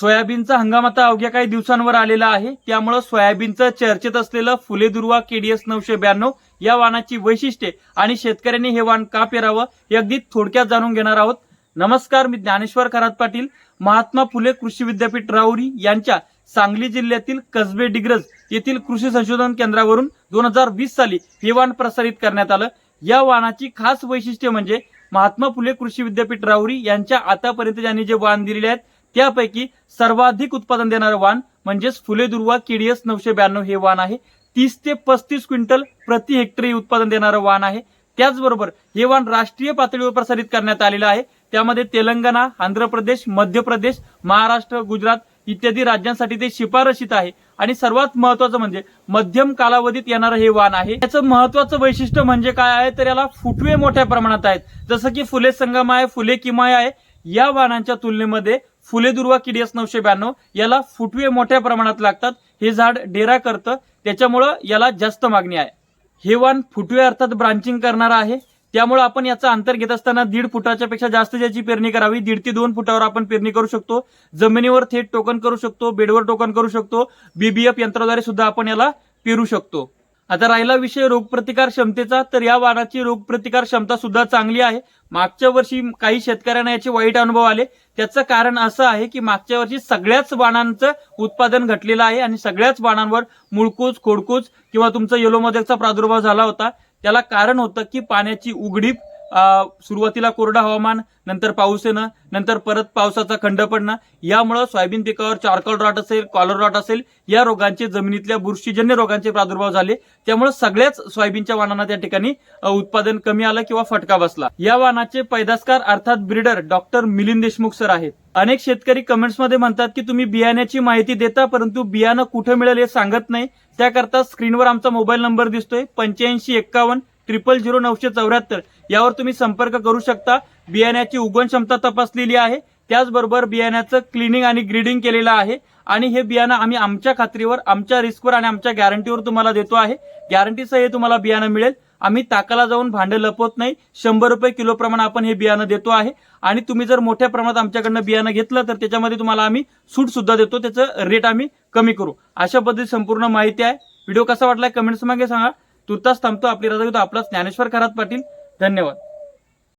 सोयाबीनचा हंगाम आता अवघ्या काही दिवसांवर आलेला आहे. त्यामुळं सोयाबीनचं चर्चेत असलेलं फुले दुर्वा केडीएस नऊशे ब्याण्णव या वाहनाची वैशिष्ट्ये आणि शेतकऱ्यांनी हे वाहन का पेरावं हे अगदी थोडक्यात जाणून घेणार आहोत. नमस्कार मी ज्ञानेश्वर खरात पाटील. महात्मा फुले कृषी विद्यापीठ राहुरी यांच्या सांगली जिल्ह्यातील कसबे डिग्रज येथील कृषी संशोधन केंद्रावरून दोन हजार वीस साली हे वाहन प्रसारित करण्यात आलं. या वाहनाची खास वैशिष्ट्य म्हणजे महात्मा फुले कृषी विद्यापीठ राहुरी यांच्या आतापर्यंत ज्यांनी जे वाहन दिलेले आहेत त्यापैकी सर्वाधिक उत्पादन देणारं वाण म्हणजेच फुले दुर्वा केडीएस नऊशे ब्याण्णव हे वाण आहे. तीस ते पस्तीस क्विंटल प्रति हेक्टरी उत्पादन देणारं वाण आहे. त्याचबरोबर हे वाण राष्ट्रीय पातळीवर प्रसारित करण्यात आलेलं आहे. त्यामध्ये तेलंगणा आंध्र प्रदेश मध्य प्रदेश महाराष्ट्र गुजरात इत्यादी राज्यांसाठी ते शिफारशीत आहे. आणि सर्वात महत्वाचं म्हणजे मध्यम कालावधीत येणारं हे वाण आहे. याचं महत्वाचं वैशिष्ट्य म्हणजे काय आहे? तर याला फुटवे मोठ्या प्रमाणात आहेत. जसं की फुले संगम आहे फुले किमाय आहे. या वाहनांच्या तुलनेमध्ये फुले दुर्वा किडीएस नऊशे ब्याण्णव याला फुटवे मोठ्या प्रमाणात लागतात. हे झाड डेरा करतं. त्याच्यामुळं याला जास्त मागणी आहे. हे वाण फुटवे अर्थात ब्रांचिंग करणार आहे. त्यामुळे आपण याचा अंतर घेत असताना दीड फुटाच्या पेक्षा जास्त ज्याची पेरणी करावी दीड ते दोन फुटावर आपण पेरणी करू शकतो. जमिनीवर थेट टोकन करू शकतो बेडवर टोकन करू शकतो. बीबीएफ यंत्राद्वारे सुद्धा आपण याला पेरू शकतो. आता राहिला विषय रोगप्रतिकार क्षमतेचा तर या वाणाची रोगप्रतिकार क्षमता सुद्धा चांगली आहे. मागच्या वर्षी काही शेतकऱ्यांना याचे वाईट अनुभव आले. त्याचं कारण असं आहे की मागच्या वर्षी सगळ्याच वाणांचं उत्पादन घटलेलं आहे आणि सगळ्याच वाणांवर मुळकूच खोडकूच किंवा तुमचा येलो मोदकचा प्रादुर्भाव झाला होता. त्याला कारण होतं की पाण्याची उघडीप सुरुवातीला कोरडं हवामान नंतर पाऊस येणं नंतर परत पावसाचा खंड पडणं. यामुळं सोयाबीन पिकावर चारकॉल रॉट असेल कॉलर रॉट असेल या रोगांचे जमिनीतल्या बुरशीजन्य रोगांचे प्रादुर्भाव झाले. त्यामुळे सगळ्याच सोयाबीनच्या वाहनांना त्या ठिकाणी उत्पादन कमी आलं किंवा फटका बसला. या वाहनाचे पैदासकार अर्थात breeder doctor Milind Deshmukh sir आहेत. अनेक शेतकरी कमेंट्समध्ये म्हणतात की तुम्ही बियाण्याची माहिती देता परंतु बियाणं कुठं मिळेल हे सांगत नाही. त्याकरता स्क्रीनवर आमचा मोबाईल नंबर दिसतोय पंच्याऐंशी एक्कावन्न ट्रिपल झिरो नऊशे चौऱ्याहत्तर. यावर तुम्ही संपर्क करू शकता. बियाण्याची उगवण क्षमता तपासलेली आहे. त्याचबरोबर बियाण्याचं क्लिनिंग आणि ग्रीडिंग केलेलं आहे. आणि हे बियाणं आम्ही आमच्या खात्रीवर आमच्या रिस्कवर आणि आमच्या गॅरंटीवर तुम्हाला देतो आहे. गॅरंटीसह हे तुम्हाला बियाणं मिळेल. आम्ही ताकाला जाऊन भांडं लपवत नाही. शंभर रुपये किलो प्रमाण आपण हे बियाणं देतो आहे. आणि तुम्ही जर मोठ्या प्रमाणात आमच्याकडनं बियाणं घेतलं तर त्याच्यामध्ये तुम्हाला आम्ही सूट सुद्धा देतो. त्याचं रेट आम्ही कमी करू. अशा पद्धती संपूर्ण माहिती आहे. व्हिडिओ कसा वाटलाय कमेंट्स मागे सांगा. तुर्तास थांबतो. आपली रजा घेतो आपला ज्ञानेश्वर खरात पाटील. धन्यवाद.